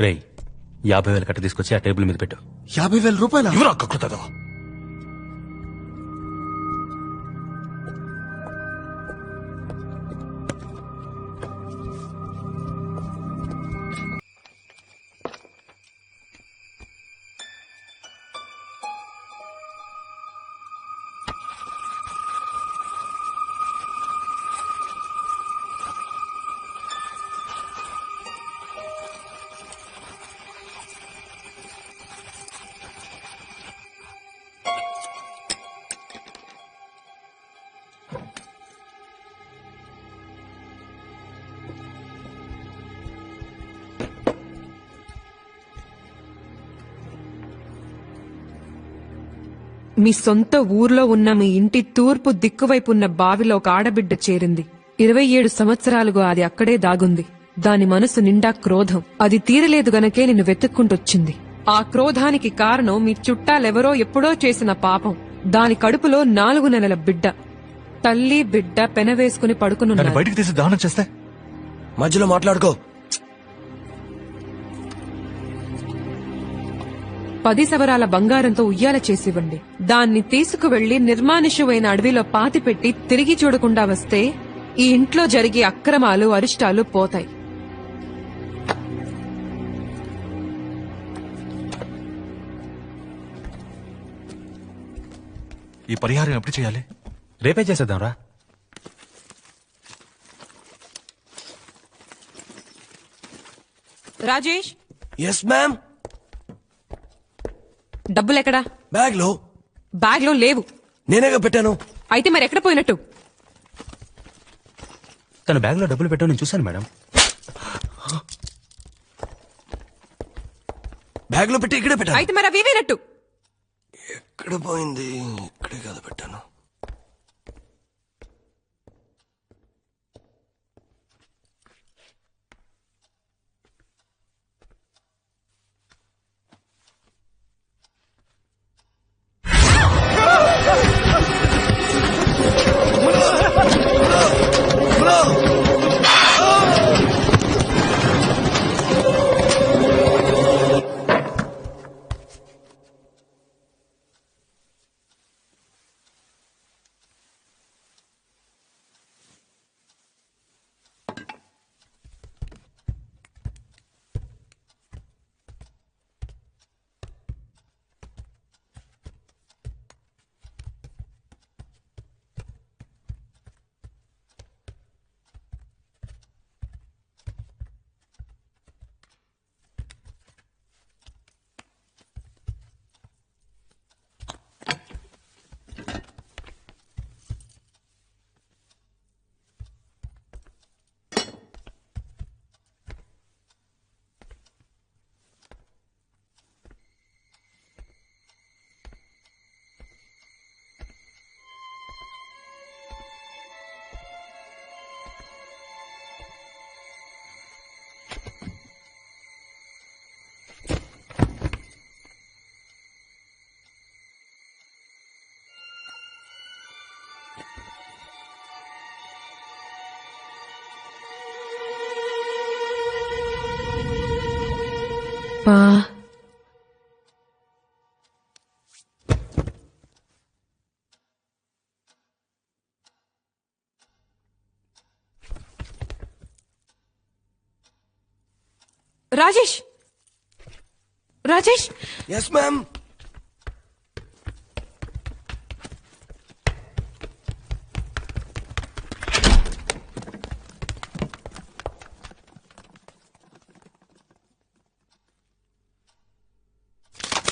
రేయ్ యాభై వేల కట్ట తీసుకొచ్చి ఆ టేబుల్ మీద పెట్టు. యాభై వేల రూపాయల? ఎవరు కక్కుతుందో మీ సొంత ఊర్లో ఉన్న మీ ఇంటి తూర్పు దిక్కువైపు ఉన్న బావిలో ఒక ఆడబిడ్డ చేరింది. ఇరవై ఏడు సంవత్సరాలుగా అది అక్కడే దాగుంది. దాని మనసు నిండా క్రోధం. అది తీరలేదు గనకే నిన్ను వెతుక్కుంటొచ్చింది. ఆ క్రోధానికి కారణం మీ చుట్టాలెవరో ఎప్పుడో చేసిన పాపం. దాని కడుపులో నాలుగు నెలల బిడ్డ. తల్లి బిడ్డ పెనవేసుకుని పడుకునున్నారు బయటికి తీసి దానం చేస్తే? మధ్యలో మాట్లాడుకో. పది సవరాల బంగారంతో ఉయ్యాల చేసివ్వండి. దాన్ని తీసుకువెళ్ళి నిర్మానుష్యమైన అడవిలో పాతిపెట్టి తిరిగి చూడకుండా వస్తే ఈ ఇంట్లో జరిగే అక్రమాలు అరిష్టాలు పోతాయి. ఈ పరిహారం ఎప్పుడు చేయాలి? రేపే చేసేద్దాం రా రాజేష్? Yes ma'am డబ్బులెక్కడా? బ్యాగ్లో బ్యాగ్లో లేవు. నేనేగా పెట్టాను? అయితే మరి ఎక్కడ పోయినట్టు? తన బ్యాగ్లో డబ్బులు పెట్టావు నేను చూశాను మేడం. బ్యాగ్లో పెట్టి ఇక్కడే పెట్టాను. అయితే మరి అవి వేనట్టు ఎక్కడ పోయింది? ఇక్కడే కదా పెట్టాను. పా రాజేష్ రాజేష్ ఎస్ మ్యామ్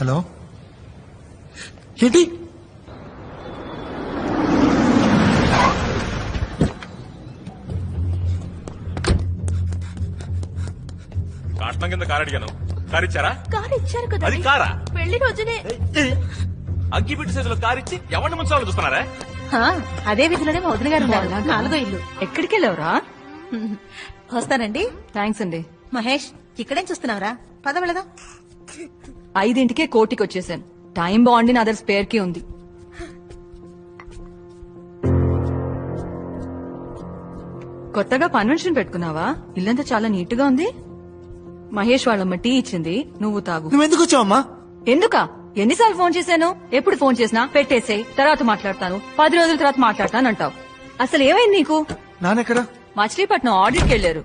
మాట్లాడుతున్నావు ఏంటి? కాష్టం కింద కారు అడిగాను. కారు ఇచ్చారా? కారు ఇచ్చారు కదా అది కారా? పెళ్ళి రోజునే. అగ్గి పెట్టి సైజులో కారు ఇచ్చి ఎవరిని ముంచాలని చూస్తున్నారా? అదే వీధిలోనే మా వదిన గారు నాలుగో ఇల్లు. ఎక్కడికి వెళ్ళావురా వస్తానండి. థ్యాంక్స్ అండి. మహేష్ ఇక్కడేం చూస్తున్నావురా? పద వెళదాం. ఐదింటికే కోటికి వచ్చేసాను టైం బాగుండి నా దగ్గర స్పేర్కి ఉంది. కొత్తగా కన్వెన్షన్ పెట్టుకున్నావా? ఇల్లంతా చాలా నీట్గా ఉంది. మహేష్ వాళ్ళమ్మ టీ ఇచ్చింది. నువ్వు తాగు. నువ్వు ఎందుకు వచ్చావమ్మా? ఎందుకా? ఎన్నిసార్లు ఫోన్ చేశాను? ఎప్పుడు ఫోన్ చేసినా? పెట్టేసేయ్ తర్వాత మాట్లాడతాను. పది రోజుల తర్వాత మాట్లాడతాను అంటావు అసలు ఏమైంది నీకు? మచిలీపట్నం ఆడిట్కి వెళ్ళారు.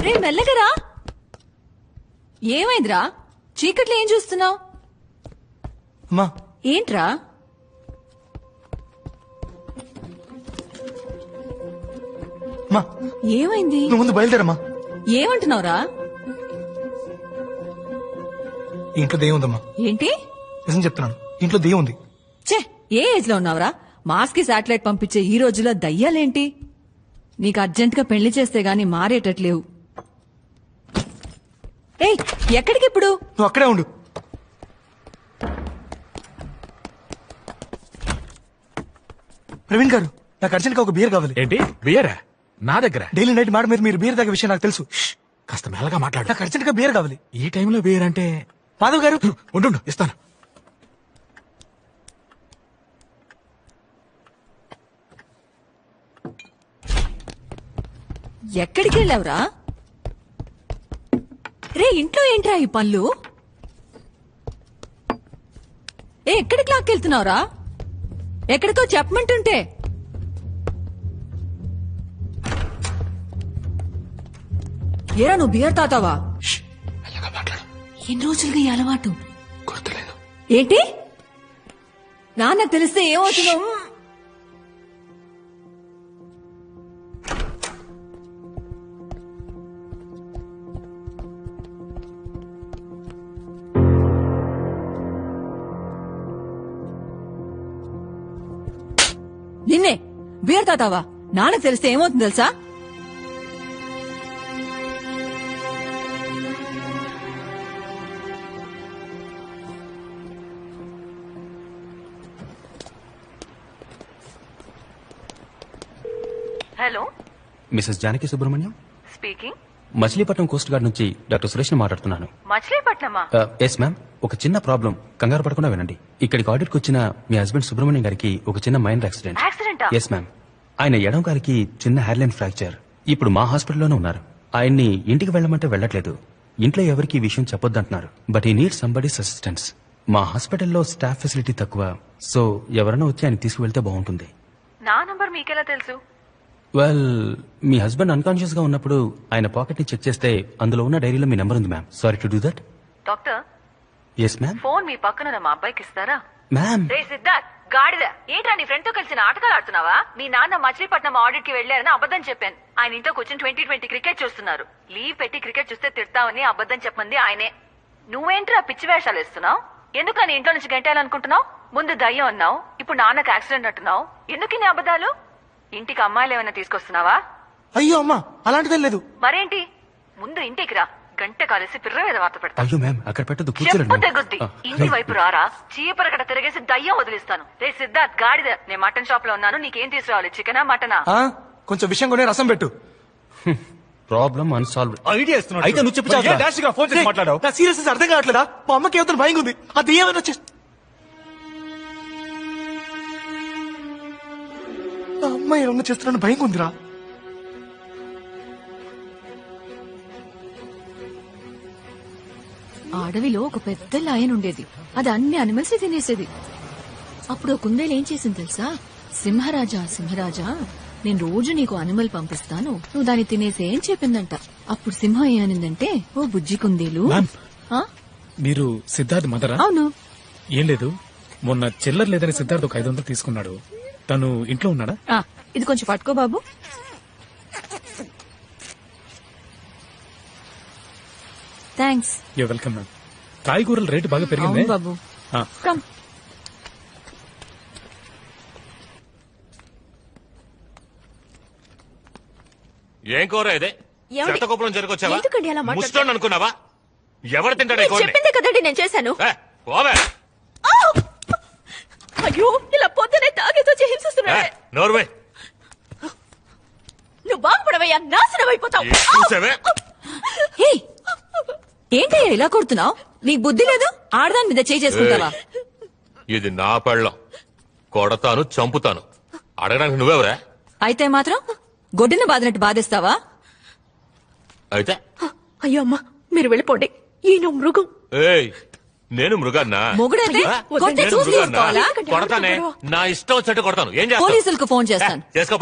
రే. మెల్లగరా ఏమైందిరా? చీకట్లో ఏం చూస్తున్నావు? అమ్మా. ఏంట్రా? అమ్మా. ఏమైంది? నువ్వు ముందు బయలుదేరమ్మా. ఏమంటున్నావురా? ఇంట్లో దెయ్యం ఉందమ్మా. ఏంటి? నిజం చెప్తున్నాను. ఇంట్లో దెయ్యం ఉంది. ఛే ఏ ఏజ్లో ఉన్నావురా? మాస్కి శాటిలైట్ పంపించే ఈ రోజుల్లో దయ్యాలేంటి? నీకు అర్జెంట్గా పెళ్ళి చేస్తే గాని మారేటట్లేవు. ఏయ్ ఎక్కడికి ఇప్పుడు నువ్వు అక్కడే ఉండు. ప్రవీణ్ గారు నాకు అర్జెంట్గా ఒక బియర్ కావాలి. ఏంటి? బియరా నా దగ్గర? డైలీ నైట్ మాట మీద మీరు బియర్ తాగే విషయం నాకు తెలుసు. కాస్త మెల్లగా మాట్లాడు. నాకు అర్జెంట్గా బియర్ కావాలి. ఈ టైంలో బియర్ అంటే? మాధవ్ గారు. ఉండు ఇస్తాను. ఎక్కడికి వెళ్ళావురా రే ఇంట్లో ఏంట్రా ఈ పళ్ళు ఏ ఎక్కడికి లాక్కెళ్తున్నావురా ఎక్కడికో చెప్పమంటుంటే. ఏరా నువ్వు బియర్ తాతావా? ఎన్ని రోజులుగా ఈ అలవాటు? ఏంటి? నాన్నకు తెలిస్తే ఏమవుతుందో? నిన్నే. బియర్ తాతావా? నాన్నకు తెలిస్తే ఏమవుతుంది తెలుసా? Hello. Mrs Janaki Subrahmanyam? Speaking. Machilipatnam coast guard నుంచి డాక్టర్ సురేష్ మాట్లాడుతున్నాను. మచిలీపట్నమా? ఎస్ మ్యామ్ ఒక చిన్న ప్రాబ్లం. కంగారు పడకుండా వినండి. ఇక్కడికి ఆడిట్కి వచ్చిన మీ హస్బెండ్ సుబ్రహ్మణ్యం గారికి ఒక చిన్న మైండ్ యాక్సిడెంట్. యాక్సిడెంటా? ఎస్ మ్యామ్ ఆయన ఎడం గారికి చిన్న హెయిర్లైన్ ఫ్రాక్చర్. ఇప్పుడు మా హాస్పిటల్లోనే ఉన్నారు. ఆయన్ని ఇంటికి వెళ్ళమంటే వెళ్ళట్లేదు. ఇంట్లో ఎవరికి ఈ విషయం చెప్పొద్దంటున్నారు. But he need somebody's assistance మా హాస్పిటల్లో స్టాఫ్ ఫెసిలిటీ తక్కువ. సో ఎవరైనా వచ్చి ఆయన తీసుకువెళ్తే బాగుంటుంది. నా నంబర్ మీకెలా తెలుసు? వెల్ మీ హస్బెండ్ అన్కాన్షియస్గా ఉన్నప్పుడు ఆయన పాకెట్ని చెక్ చేస్తే అందులో ఉన్న డైరీలో మీ నెంబర్ ఉంది ma'am sorry to do that doctor yes ma'am phone మీ పక్కన మా అబ్బాయికి ఇస్తారా? మ్యామ్ రే సిద్ధార్థ్ గాడిద. ఏంట్రా నీ ఫ్రెండ్తో కలిసి నాటకాలు ఆడుతున్నావా? మీ నాన్న మచిలీపట్నం ఆడిట్కి వెళ్ళారని అబద్ధం చెప్పాను. ఆయన ఇంట్లో కూర్చొని ట్వంటీ ట్వంటీ క్రికెట్ చూస్తున్నారు. లీవ్ పెట్టి క్రికెట్ చూస్తే తిడతావని అబద్ధం చెప్పమంది ఆయనే. నువ్వేంట్రా పిచ్చి వేషాలు ఇస్తున్నావు ఎందుకు నీ ఇంట్లో నుంచి గంటేయాలనుకుంటున్నావు? ముందు దయ్యం అన్నావు ఇప్పుడు నాన్నకు యాక్సిడెంట్ అంటున్నావు? ఎందుకు ఇన్ని అబద్ధాలు? ఇంటికి అమ్మాయిలు ఏమైనా తీసుకొస్తున్నావా? అయ్యో అమ్మా అలాంటిదేం లేదు. మరేంటి? ముందు ఇంటికి రా. గంట కాలేసి పిర్ర మీద వార్త పెడతా. అయ్యో మ్యామ్ అక్కడ పెట్టదు చెప్పు కూర్చోండి తెగుద్ది. ఇంటి వైపు రారా? చీపరకట తిరిగేసి దయ్యం వదిలిస్తాను. రే సిద్ధార్థ్ గాడిద. నేను మటన్ షాప్లో ఉన్నాను నీకేం తీసుకురావాలి? చికెనా మటనా? ఆ, కొంచెం విషయం కొనే రసం పెట్టు. ప్రాబ్లం అన్సాల్వ్ ఐడియా ఇస్తున్నాడు అయితే నువ్వు చెప్పు డాష్గా ఫోన్ చేసి మాట్లాడావు? నా సీరియస్ అర్థం కావట్లేదా? మా అమ్మకి ఏమైనా భయం ఉంది అది ఏమైనా నా అమ్మాయి ఏమన్నా చేస్తున్నాను. భయం ఉందిరా ఆ అడవిలో ఒక పెద్ద లయన్ ఉండేది. అది అన్ని అనిమల్స్ తినేసేది. అప్పుడు ఒక కుందేలు ఏం చేసింది తెలుసా? సింహరాజా సింహరాజా నేను రోజు నీకు అనిమల్ పంపిస్తాను. నువ్వు దాన్ని తినేసే అని చెప్పిందంట. అప్పుడు సింహం ఏమనిందంటే ఓ బుజ్జి కుందేలు. ఆ? మీరు సిద్ధార్థ్ మదరా? అవును. ఏం లేదు. మొన్న చిల్లర లేదని సిద్ధార్థ్ ఒక ఐదు వందలు తీసుకున్నాడు. తను ఇంట్లో ఉన్నాడా? ఆ, ఇది కొంచెం పట్టుకో బాబు. థ్యాంక్స్ యూ వెల్కమ్ మ్యామ్ కాయగూరల రేటు బాగా పెరిగింది. అవును బాబు. కమ్ ఏం కూర ఇదే? ఏమండి? చెత్తకుప్పలం జరగొచ్చావా ఎందుకండి అలా మాట్లాడతారు? ముస్టోన్ అనుకున్నావా? ఎవరు తింటాడు ఈ నేను కూరని? చెప్పిందే కదండి నేను చేశాను. ఏ, పోవే. అయ్యో! ఏ, హింసిస్తున్నాడు నోర్వే నువ్వు బాగుపడవయ్యా నాశనం అయిపోతావు. ఏంటయ్యా ఇలా కొడుతున్నావు? నీకు బుద్ధి లేదు? ఆడదాని మీద చేయి చేసుకుంటావా? ఇది నా పెళ్ళం. కొడతాను చంపుతాను. అడగడానికి నువ్వెవరా? అయితే మాత్రం గొడ్డున బాదినట్టు బాధేస్తావా? అయితే? అయ్యో అమ్మా మీరు వెళ్ళిపోండి. ఈయన మృగం. ఏయ్ నేను మృగాన్నా? మొగుడైతే? కొడితే చూసి? కొడతానే. నా ఇష్టం వచ్చినట్టు కొడతాను. ఏం చేస్తావు? పోలీసులకు ఫోన్ చేస్తాను. చేసుకో